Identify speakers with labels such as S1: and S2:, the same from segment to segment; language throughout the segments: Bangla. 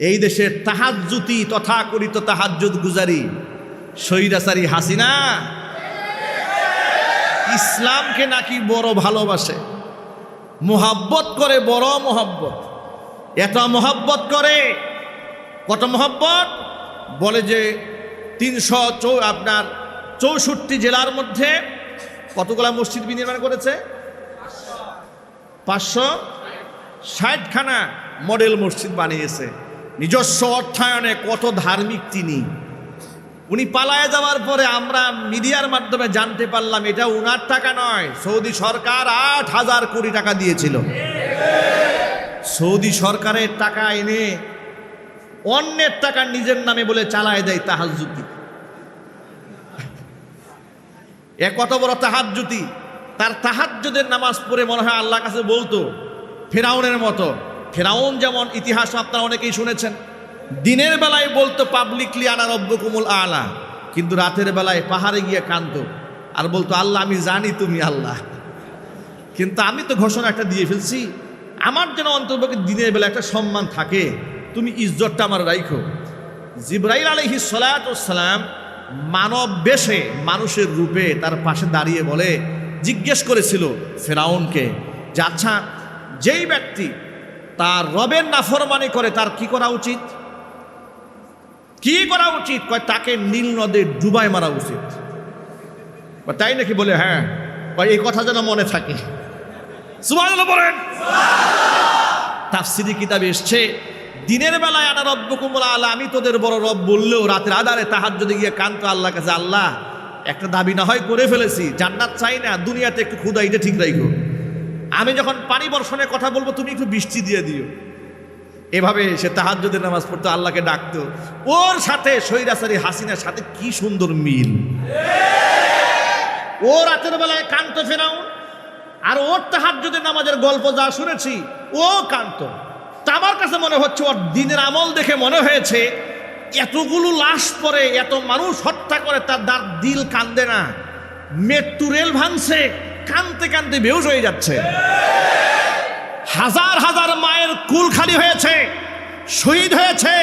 S1: এই দেশের তাহাজ্জুতি তথাকথিত তাহাজ্জুদ গুজারি সৈরাসারি হাসিনা ইসলামকে নাকি বড় ভালোবাসে। মোহাব্বত করে বড় মোহাব্বত। এত মোহাব্বত করে, কত মোহাব্বত? বলে যে তিনশো আপনার চৌষট্টি জেলার মধ্যে কতগুলা মসজিদ বিনির্মাণ করেছে? পাঁচশো ষাটখানা মডেল মসজিদ বানিয়েছে। নিজস্ব অর্থায়নে কত ধার্মিক তিনি। উনি পালায় যাওয়ার পরে আমরা মিডিয়ার মাধ্যমে জানতে পারলাম, এটা উনার টাকা নয়, সৌদি সরকার আট হাজার কোটি টাকা দিয়েছিল। সৌদি সরকারের টাকা এনে অন্যের টাকা নিজের নামে বলে চালায় দেয় তাহাজুতি এ কত বড় তাহাজ্জুতি। তার তাহাজ্জুদের নামাজ পড়ে মনে হয় আল্লাহ কাছে বলতো, ফেরাউনের মতো। ফেরাউন যেমন ইতিহাস আপনারা অনেকেই শুনেছেন, দিনের বেলায় বলতো, পাবলিকলি আনা রব্বকুমুল আলা কিন্তু রাতের বেলায় পাহাড়ে গিয়ে কাঁদতো আর বলতো, আল্লাহ, আমি জানি তুমি আল্লাহ। কিন্তু আমি তো ঘোষণা একটা দিয়ে ফেলছি, আমার যেন অন্তর্পক্ষে দিনের বেলা একটা সম্মান থাকে, তুমি ইজ্জতটা আমার রাইখো। জিব্রাইল আলহি সালাম মানব বেশে, মানুষের রূপে তার পাশে দাঁড়িয়ে বলে, জিজ্ঞেস করেছিল ফেরাউনকে যে আচ্ছা যেই ব্যক্তি তার রবের নাফরমানি করে তার কি করা উচিত? কি করা উচিত? কয়, তাকে নীল নদে ডুবাই মারা উচিত। তাই নাকি বলে হ্যাঁ। এই কথা যেন মনে থাকে। বলেন। তাফসিরি কিতাবে এসছে, দিনের বেলায় আনা রব্ব কুমলা আল্লাহ আমি তোদের বড় রব বললেও রাতের আধারে তাহার যদি গিয়ে কান্ত আল্লাহ কাছে, আল্লাহ, একটা দাবি না হয় করে ফেলেছি, জান্নাত চাই না, দুনিয়াতে একটু ক্ষুদা এটা ঠিক রাখো আমি যখন পানি বর্ষণের কথা বলব, তুমি একটু বৃষ্টি দিয়ে দিও। এভাবে সে তাহাজ্জুদের নামাজ পড়তো, আল্লাহকে ডাকতো। ওর সাথে সৈরাসারি হাসিনার সাথে কি সুন্দর মিল। ও রাতের বেলায় কান্ত ফেরাও আর ওর তাহাজ্জুদের নামাজের গল্প যা শুনেছি, ও কান্ত আমার কাছে মনে হচ্ছে ওর দিনের আমল দেখে মনে হয়েছে, এতগুলো লাশ পরে এত মানুষ হত্যা করে, তার দার দিল কান্দে না। মৃত্যু রেল ভাঙছে কানতে কানতে বেউস হয়ে যাচ্ছে। হাজার হাজার মায়ের কুল খালি হয়েছে, শহীদ হয়েছে,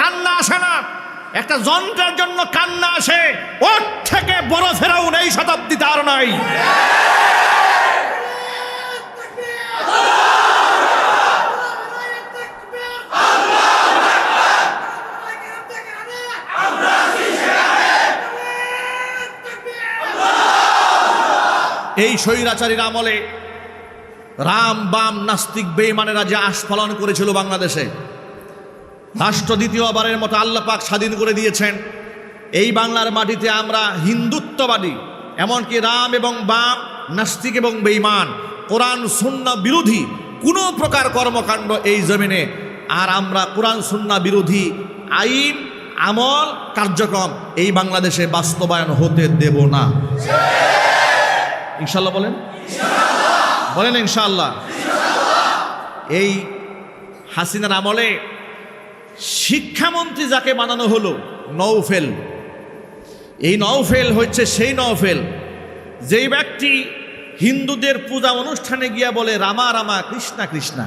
S1: কান্না আসে না। একটা যন্ত্রের জন্য কান্না আসে, ওর থেকে বড় ফেরাউন এই শতাব্দী আর নাই। এই স্বৈরাচারীর আমলে রাম বাম নাস্তিক বেইমানেরা যে আস্ফলন করেছিল বাংলাদেশে, রাষ্ট্র দ্বিতীয়বারের মতো আল্লাহ পাক স্বাধীন করে দিয়েছেন। এই বাংলার মাটিতে আমরা হিন্দুত্ববাদী, এমনকি রাম এবং বাম নাস্তিক এবং বেইমান কোরআন, সুন্না বিরোধী কোনো প্রকার কর্মকাণ্ড এই জমিনে, আর আমরা কোরআন, সুন্না বিরোধী আইন, আমল, কার্যক্রম এই বাংলাদেশে বাস্তবায়ন হতে দেব না। ইনশাল্লাহ বলেন? বলেন ইনশাল্লাহ এই হাসিনার আমলে শিক্ষামন্ত্রী যাকে বানানো হলো নৌফেল এই নৌফেল হচ্ছে সেই নৌফেল যেই ব্যক্তি হিন্দুদের পূজা অনুষ্ঠানে গিয়া বলে রামা রামা কৃষ্ণা কৃষ্ণা।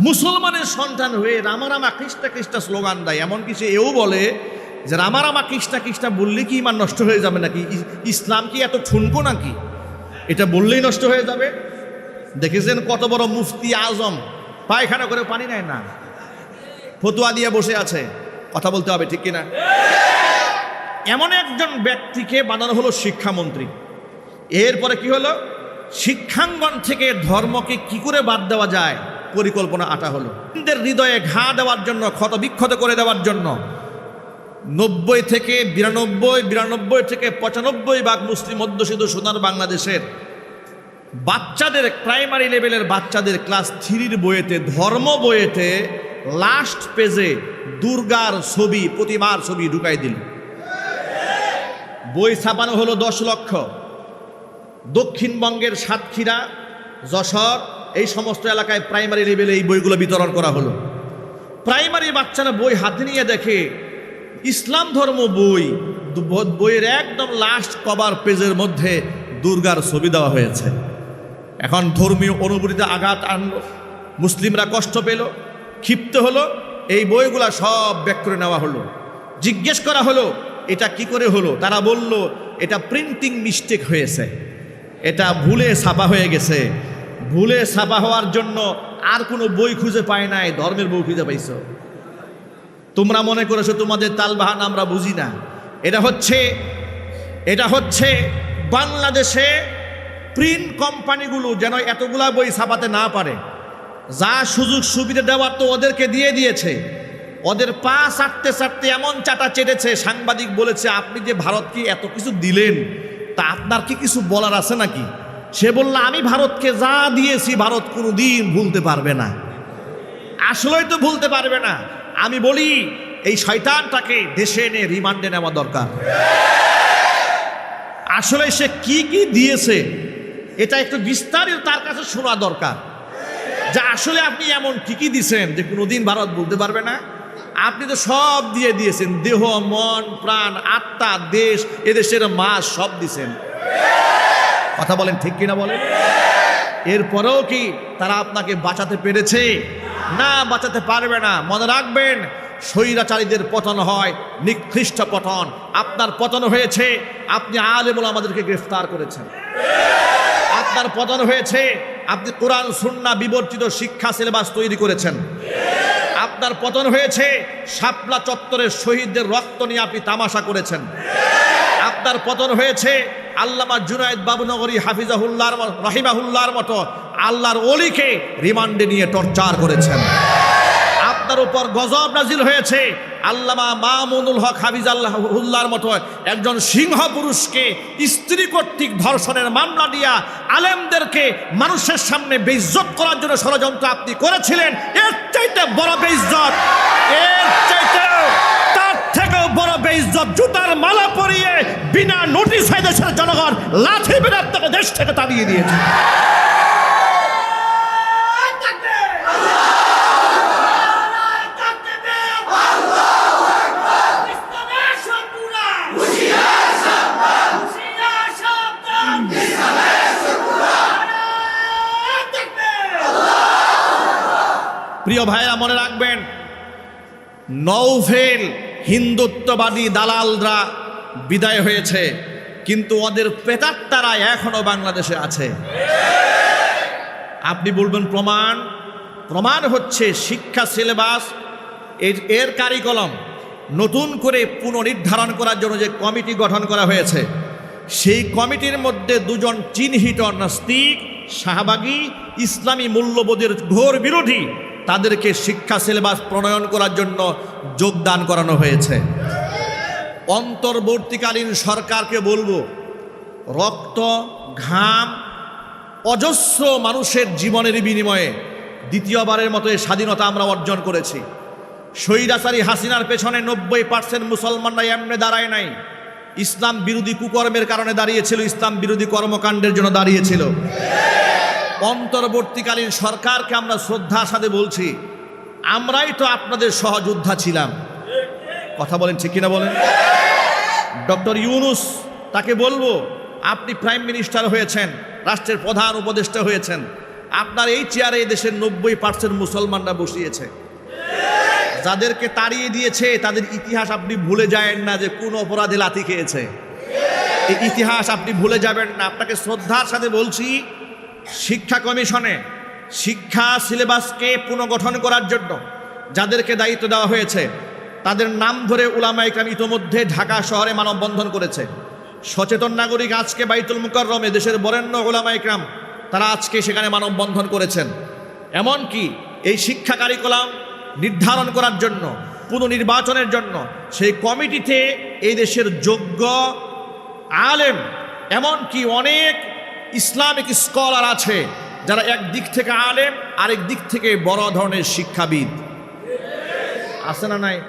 S1: মুসলমানের সন্তান হয়ে রামা রামা কৃষ্ণা কৃষ্ণা স্লোগান দেয়। এমনকি সে এও বলে যে রামা রামা কৃষ্ণা কৃষ্ণা বললে কি ইমান নষ্ট হয়ে যাবে নাকি? ইসলাম কি এত ঠুনকো নাকি? এটা বললেই নষ্ট হয়ে যাবে। দেখেছেন কত বড় মুফতি আজম? পায়খানা করে পানি নেয় না। ফতুয়া দিয়ে বসে আছে। কথা বলতে হবে, ঠিক কিনা? এমন একজন ব্যক্তিকে বানানো হলো শিক্ষামন্ত্রী। এরপরে কি হলো? শিক্ষাঙ্গন থেকে ধর্মকে কি করে বাদ দেওয়া যায়? পরিকল্পনা আটা হলো। হৃদয়ে ঘা দেওয়ার জন্য ক্ষত বিক্ষত করে দেওয়ার জন্য নব্বই থেকে বিরানব্বই বিরানব্বই থেকে পঁচানব্বই ভাগ মুসলিম অধ্যুষিত সোনার বাংলাদেশের বাচ্চাদের প্রাইমারি লেভেলের বাচ্চাদের ক্লাস থ্রির বইয়েতে, ধর্ম বইয়েতে লাস্ট পেজে দুর্গার ছবি, প্রতিমার ছবি ঢুকাই দিল। বই ছাপানো হলো দশ লক্ষ। দক্ষিণবঙ্গের সাতক্ষীরা, যশোর, এই সমস্ত এলাকায় প্রাইমারি লেভেলে এই বইগুলো বিতরণ করা হলো। প্রাইমারি বাচ্চারা বই হাতে নিয়ে দেখে ইসলাম ধর্ম বই বইয়ের একদম লাস্ট কভার পেজের মধ্যে দুর্গার ছবি দেওয়া হয়েছে। এখন ধর্মীয় অনুভূতিতে আঘাত আনলো, মুসলিমরা কষ্ট পেল, ক্ষিপ্ত হলো, এই বইগুলা সব ব্যাক করে নেওয়া হলো। জিজ্ঞেস করা হলো, এটা কি করে হলো? তারা বলল, এটা প্রিন্টিং মিস্টেক হয়েছে। এটা ভুলে ছাপা হয়ে গেছে। ভুলে ছাপা হওয়ার জন্য আর কোনো বই খুঁজে পায় নাই, ধর্মের বই খুঁজে পাইছো। তোমরা মনে করেছ তোমাদের তালবাহান আমরা বুঝি না। এটা হচ্ছে এটা হচ্ছে বাংলাদেশে প্রিন্ট কোম্পানিগুলো যেন এতগুলা বই ছাপাতে না পারে। যা সুযোগ সুবিধা দেওয়ার তো ওদেরকে দিয়ে দিয়েছে। ওদের পা চাটতে চাটতে এমন চাটা চেটেছে, সাংবাদিক বলেছে, আপনি যে ভারতকে এত কিছু দিলেন, তা আপনার কি কিছু বলার আছে নাকি? সে বলল, আমি ভারতকে যা দিয়েছি, ভারত কোনো দিন ভুলতে পারবে না। আসলেই তো ভুলতে পারবে না। আমি বলি, এই শয়তানটাকে দেশে এনে রিমান্ডে নেওয়া দরকার। আসলে সে কি কি দিয়েছে, এটা একটু বিস্তারিত তার কাছে শোনা দরকার। যে আসলে আপনি এমন কি কি দিছেন যে কোনোদিন ভারত বলতে পারবে না? আপনি তো সব দিয়ে দিয়েছেন, দেহ, মন, প্রাণ, আত্মা, দেশ, এদেশের মাস সব দিছেন। কথা বলেন ঠিক কিনা বলেন? এরপরেও কি তারা আপনাকে বাঁচাতে পেরেছে? না বাঁচাতে পারবে না। মনে রাখবেন, স্বৈরাচারীদের পতন হয়, নিকৃষ্ট পতন। আপনার পতন হয়েছে, আপনি আলেমুল আমাদেরকে গ্রেফতার করেছেন। আপনার পতন হয়েছে, আপনি কোরআন সুন্না বিবর্তিত শিক্ষা সিলেবাস তৈরি করেছেন। আপনার পতন হয়েছে, শাপলা চত্বরের শহীদদের রক্ত নিয়ে আপনি তামাশা করেছেন। আপনার পতন হয়েছে আল্লামা জুনায়দ বাবুনগরী হাফিজাহুল্লাহর ম- রহিমাহুল্লাহর মতো আল্লাহর অলিকে রিমান্ডে নিয়ে টর্চার করেছেন। আপনার উপর গজব নাজিল হয়েছে। আল্লামা মামুনুল হক হাফিজ আল্লাহুল্লাহর মতো একজন সিংহ পুরুষকে স্ত্রী কর্তৃক ধর্ষণের মামলা দিয়া আলেমদেরকে মানুষের সামনে বেইজ্জত করার জন্য ষড়যন্ত্র আপনি করেছিলেন। এর চাইতে বড় বেইজ্জত, এর চাইতে জুতার মালা পরিয়ে বিনা নোটিশে দেশের জনগণ লাঠি মেরে আপনাকে দেশ থেকে তাড়িয়ে দিয়েছে। প্রিয় ভাইরা, মনে রাখবেন নৌফেল হিন্দুত্ববাদী দালালরা বিদায় হয়েছে, কিন্তু ওদের প্রেতাত্মারা এখনও বাংলাদেশে আছে। আপনি বলবেন প্রমাণ? প্রমাণ হচ্ছে শিক্ষা সিলেবাস, এর এর কারিকলম নতুন করে পুনর্নির্ধারণ করার জন্য যে কমিটি গঠন করা হয়েছে, সেই কমিটির মধ্যে দুজন চিহ্নিত নাস্তিক, শাহবাগী, ইসলামী মূল্যবোধের ঘোর বিরোধী তাদেরকে শিক্ষা, সিলেবাস প্রণয়ন করার জন্য যোগদান করানো হয়েছে। অন্তর্বর্তীকালীন সরকারকে বলব, রক্ত, ঘাম, অজস্র মানুষের জীবনের বিনিময়ে দ্বিতীয়বারের মতো এই স্বাধীনতা আমরা অর্জন করেছি। স্বৈরাচারী হাসিনার পেছনে নব্বই পার্সেন্ট মুসলমানরা এমনি দাঁড়ায় নাই। ইসলাম বিরোধী কুকর্মের কারণে দাঁড়িয়েছিল, ইসলাম বিরোধী কর্মকাণ্ডের জন্য দাঁড়িয়েছিল। অন্তর্বর্তীকালীন সরকারকে আমরা শ্রদ্ধার সাথে বলছি, আমরাই তো আপনাদের সহযোদ্ধা ছিলাম। কথা বলেন, ঠিক কিনা বলেন? ডক্টর ইউনুস, তাকে বলব, আপনি প্রাইম মিনিস্টার হয়েছেন, রাষ্ট্রের প্রধান উপদেষ্টা হয়েছেন, আপনার এই চেয়ারে দেশের নব্বই পার্সেন্ট মুসলমানরা বসিয়েছে। যাদেরকে তাড়িয়ে দিয়েছে, তাদের ইতিহাস আপনি ভুলে যায়েন না যে কোন অপরাধে লাথি খেয়েছে। এই ইতিহাস আপনি ভুলে যাবেন না। আপনাকে শ্রদ্ধার সাথে বলছি শিক্ষা কমিশনে শিক্ষা সিলেবাসকে পুনর্গঠন করার জন্য যাদেরকে দায়িত্ব দেওয়া হয়েছে, তাদের নাম ধরে উলামা ইকরাম ইতোমধ্যে ঢাকা শহরে মানববন্ধন করেছে। সচেতন নাগরিক আজকে বাইতুল মুকাররমে দেশের বরেণ্য উলামা ইকরাম তারা আজকে সেখানে মানববন্ধন করেছেন। এমনকি এই শিক্ষা কারিকুলাম নির্ধারণ করার জন্য, পুনর্নির্বাচনের জন্য সেই কমিটিতে এই দেশের যোগ্য আলেম, এমনকি অনেক ইসলামিক স্কলার আছে যারা এক দিক থেকে আলেম, আরেক দিক থেকে বড় ধরনের শিক্ষাবিদ। আছে না নাই?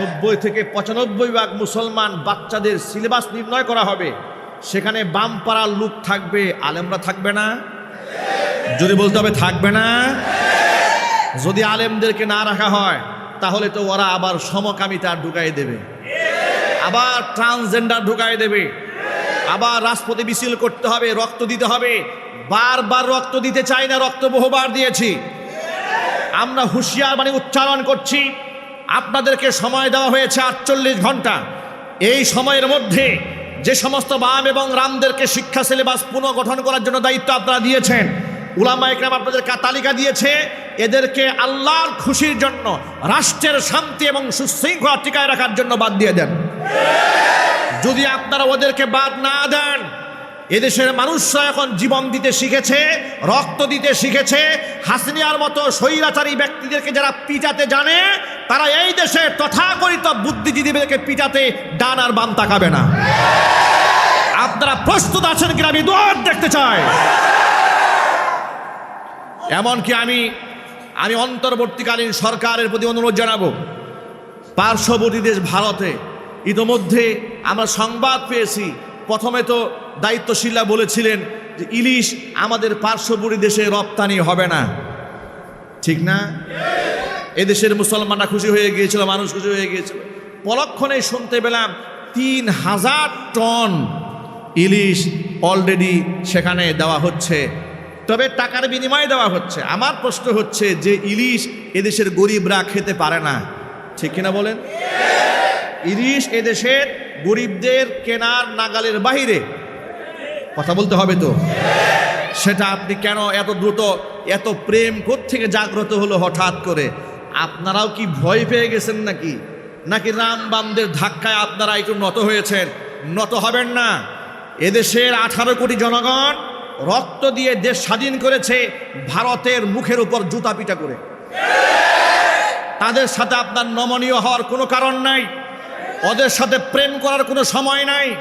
S1: নব্বই থেকে পঁচানব্বই ভাগ মুসলমান বাচ্চাদের সিলেবাস নির্ণয় করা হবে। সেখানে বাম পাড়ার লোক থাকবে, আলেমরা থাকবে না। যদি বলতে হবে, থাকবে না। যদি আলেমদেরকে না রাখা হয়, তাহলে তো ওরা আবার সমকামিতা ঢুকাই দেবে। আবার ট্রান্সজেন্ডার ঢুকাই দেবে। আবার রাজপথে মিছিল করতে হবে, রক্ত দিতে হবে। বারবার রক্ত দিতে চাই না, রক্ত বহুবার দিয়েছি। আমরা হুঁশিয়ার বাণী উচ্চারণ করছি। আপনাদেরকে সময় দেওয়া হয়েছে আটচল্লিশ ঘণ্টা। এই সময়ের মধ্যে যে সমস্ত বাম এবং রামদেরকে শিক্ষা সিলেবাস পুনর্গঠন করার জন্য দায়িত্ব আপনারা দিয়েছেন উলামা একরাম আপনাদের তালিকা দিয়েছে, এদেরকে আল্লাহর খুশির জন্য, রাষ্ট্রের শান্তি এবং সুশৃঙ্খলা টিকায় রাখার জন্য বাদ দিয়ে দেন। যদি আপনারা ওদেরকে বাদ না দেন, এদেশের মানুষরা এখন জীবন দিতে শিখেছে, রক্ত দিতে শিখেছে হাসিনিয়ার মতো স্বৈরাচারী ব্যক্তিদেরকে যারা পিটাতে জানে, তারা এই দেশে তথাকথিত বুদ্ধিজীবীদেরকে পিটাতে ডান আর বাম তাকাবে না। আপনারা প্রস্তুত আছেন কিনা আমি দোয়ার দেখতে চাই। এমনকি আমি আমি অন্তর্বর্তীকালীন সরকারের প্রতি অনুরোধ জানাব, পার্শ্ববর্তী দেশ ভারতে ইতোমধ্যে আমরা সংবাদ পেয়েছি। প্রথমে তো দায়িত্বশীলা বলেছিলেন যে, ইলিশ আমাদের পার্শ্ববর্তী দেশে রপ্তানি হবে না। ঠিক না? এদেশের মুসলমানরা খুশি হয়ে গিয়েছিল, মানুষ খুশি হয়ে গিয়েছিল। পলক্ষণে শুনতে পেলাম, তিন হাজার টন ইলিশ অলরেডি সেখানে দেওয়া হচ্ছে। তবে টাকার বিনিময়ে দেওয়া হচ্ছে। আমার প্রশ্ন হচ্ছে যে, ইলিশ এদেশের গরিবরা খেতে পারে না। ঠিক কিনা বলেন? ইলিশ এদেশের গরিবদের কেনার নাগালের বাহিরে। কথা বলতে হবে তো? সেটা আপনি কেন এত দ্রুত, এত প্রেম থেকে জাগ্রত হলো হঠাৎ করে? আপনারাও কি ভয় পেয়ে গেছেন নাকি? নাকি রাম বামদের ধাক্কায় আপনারা একটু নত হয়েছেন? নত হবেন না। এদেশের আঠারো কোটি জনগণ রক্ত দিয়ে দেশ স্বাধীন করেছে ভারতের মুখের উপর জুতা পিটা করে। তাদের সাথে আপনার নমনীয় হওয়ার কোনো কারণ নাই। ওদের সাথে প্রেম করার কোনো সময় নাই।